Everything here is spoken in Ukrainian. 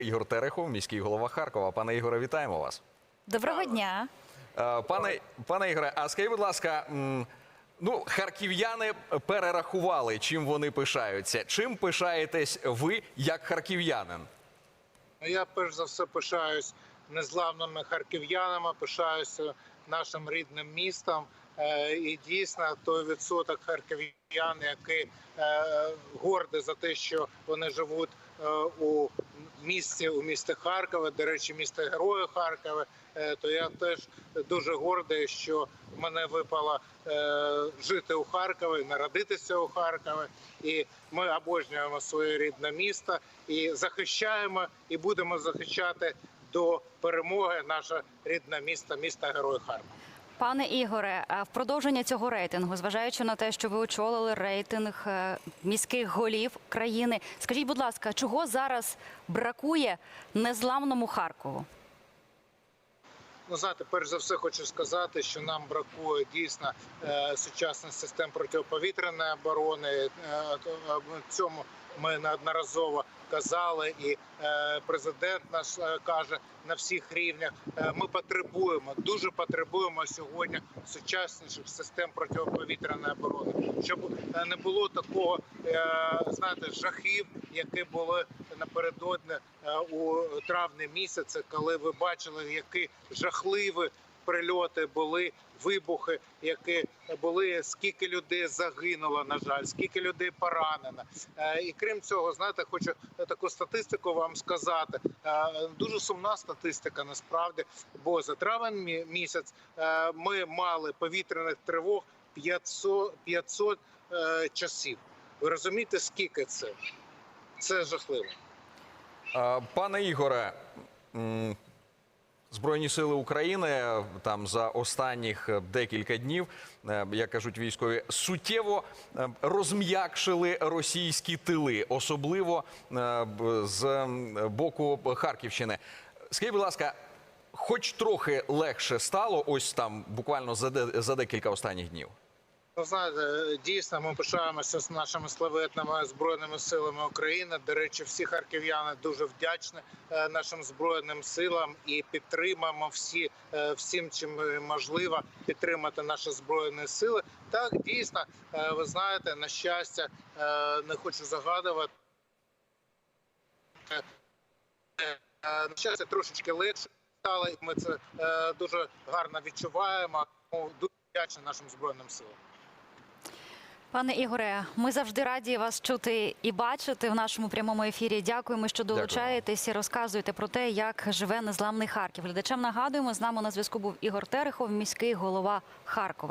Ігор Терехов, міський голова Харкова. Пане Ігоре, вітаємо вас. Доброго дня. Е, Пане, пане Ігоре, а скажіть, будь ласка, ну, харків'яни перерахували, чим вони пишаються. Чим пишаєтесь ви як харків'янин? Ну, Я перш за все пишаюсь незламними харків'янами, пишаюся нашим рідним містом. Е, І дійсно той відсоток харків'ян, який е, гордий за те, що вони живуть у місті, у місті Харкові, до речі, місто Героя Харкові, е, то я теж дуже гордий, що мене випало е, жити у Харкові, народитися у Харкові. І ми обожнюємо своє рідне місто і захищаємо, і будемо захищати до перемоги наше рідне місто, місто Герой Харків. Пане Ігоре, в продовження цього рейтингу, зважаючи на те, що ви очолили рейтинг е, міських голів країни, скажіть, будь ласка, чого зараз бракує незламному Харкову? Ну, знаєте, перш за все хочу сказати, що нам бракує дійсно е, сучасних систем протиповітряної оборони. Е, цьому ми неодноразово казали, і е, президент наш е, каже на всіх рівнях. Е, ми потребуємо, дуже потребуємо сьогодні сучасніших систем протиповітряної оборони, щоб не було такого, знаєте, жахів, які були напередодні у травні місяці, коли ви бачили, які жахливі прильоти були, вибухи, які були, скільки людей загинуло, на жаль, скільки людей поранено. Е, І крім цього, знаєте, хочу таку статистику вам сказати. Е, Дуже сумна статистика насправді, бо за травень місяць е, ми мали повітряних тривог 500, 500 е, часів. Ви розумієте, скільки це? Це жахливо. Пане Ігоре, Збройні сили України там за останніх е, декілька днів, е, як кажуть військові, суттєво е, розм'якшили російські тили, особливо з боку Харківщини. Скажіть, будь ласка, хоч трохи легше стало, ось там буквально за декілька останніх днів. Ну, знаєте, дійсно, ми пишаємося з нашими славетними збройними силами України. До речі, всі харків'яни дуже вдячні е, нашим збройним силам і підтримуємо всі е, всім, чим можливо підтримати наші збройні сили. Так, дійсно, е, ви знаєте, на щастя, не хочу загадувати. На щастя, трошечки легше стало. і Ми це дуже гарно відчуваємо. Дуже вдячні нашим збройним силам. Пане Ігоре, ми завжди раді вас чути і бачити в нашому прямому ефірі. Дякуємо, що долучаєтесь і розказуєте про те, як живе незламний Харків. Глядачам нагадуємо, з нами на зв'язку був Ігор Терехов, міський голова Харкова.